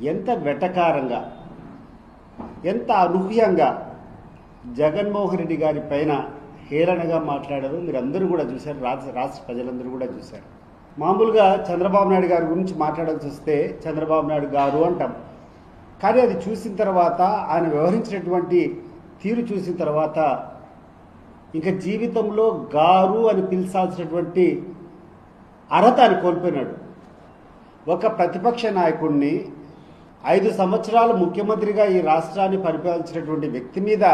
ఎంత వెటకారంగా ఎంత అనూహ్యంగా జగన్మోహన్ రెడ్డి గారి పైన హేళనగా మాట్లాడారు మీరందరూ కూడా చూశారు రాష్ట్ర రాష్ట్ర ప్రజలందరూ కూడా చూశారు. మామూలుగా చంద్రబాబు నాయుడు గారి గురించి మాట్లాడాల్సి వస్తే చంద్రబాబు నాయుడు గారు అంటాం. కానీ అది చూసిన తర్వాత ఆయన వ్యవహరించినటువంటి తీరు చూసిన తర్వాత ఇంకా జీవితంలో గారు అని పిలిచాల్సినటువంటి అర్హత ఆయన కోల్పోయినాడు. ఒక ప్రతిపక్ష నాయకుడిని ఐదు సంవత్సరాలు ముఖ్యమంత్రిగా ఈ రాష్ట్రాన్ని పరిపాలించినటువంటి వ్యక్తి మీద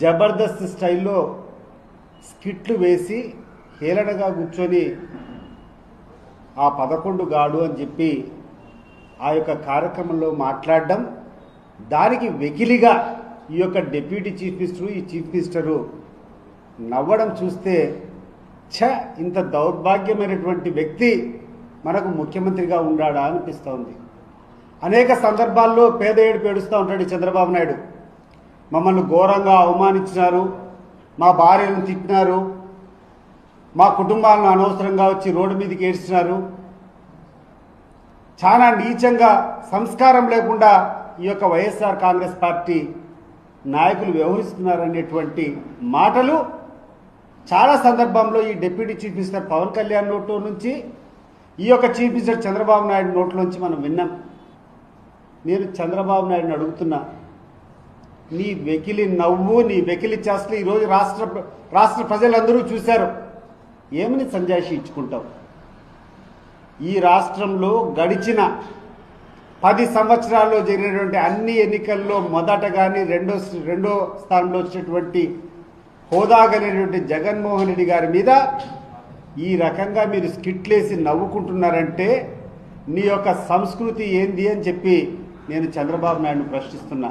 జబర్దస్త్ స్టైల్లో స్కిట్లు వేసి హేళనగా కూర్చొని ఆ పదకొండు గాడు అని చెప్పి ఆ యొక్క కార్యక్రమంలో మాట్లాడడం దానికి వెకిలిగా ఈ యొక్క డిప్యూటీ చీఫ్ మినిస్టరు ఈ చీఫ్ మినిస్టరు నవ్వడం చూస్తే ఛ ఇంత దౌర్భాగ్యమైనటువంటి వ్యక్తి మనకు ముఖ్యమంత్రిగా ఉండాడా అనిపిస్తోంది. అనేక సందర్భాల్లో పేద ఏడు పేడుస్తూ ఉంటాడు చంద్రబాబు నాయుడు. మమ్మల్ని ఘోరంగా అవమానించినారు మా భార్యను తిట్టినారు మా కుటుంబాలను అనవసరంగా వచ్చి రోడ్డు మీదకి ఏడ్చినారు. చాలా నీచంగా సంస్కారం లేకుండా ఈ యొక్క వైఎస్ఆర్ కాంగ్రెస్ పార్టీ నాయకులు వ్యవహరిస్తున్నారనేటువంటి మాటలు చాలా సందర్భంలో ఈ deputy chief minister Pawan Kalyan నోట్లో నుంచి ఈ యొక్క చీఫ్ మినిస్టర్ చంద్రబాబు నాయుడు నోట్లోంచి మనం విన్నాం. నేను చంద్రబాబు నాయుడుని అడుగుతున్నా నీ వెకిలి నవ్వు నీ వెకిలి చేస్తలు ఈరోజు రాష్ట్ర రాష్ట్ర ప్రజలందరూ చూశారు. ఏమని సంజాయిషి ఇచ్చుకుంటావు? ఈ రాష్ట్రంలో గడిచిన పది సంవత్సరాల్లో జరిగినటువంటి అన్ని ఎన్నికల్లో మొదట కానీ రెండో రెండో స్థానంలో వచ్చినటువంటి హోదా కలిగినటువంటి జగన్మోహన్ రెడ్డి గారి మీద ఈ రకంగా మీరు స్కిట్లేసి నవ్వుకుంటున్నారంటే నీ యొక్క సంస్కృతి ఏంది అని చెప్పి నేను చంద్రబాబు నాయుడును ప్రశ్నిస్తున్నా.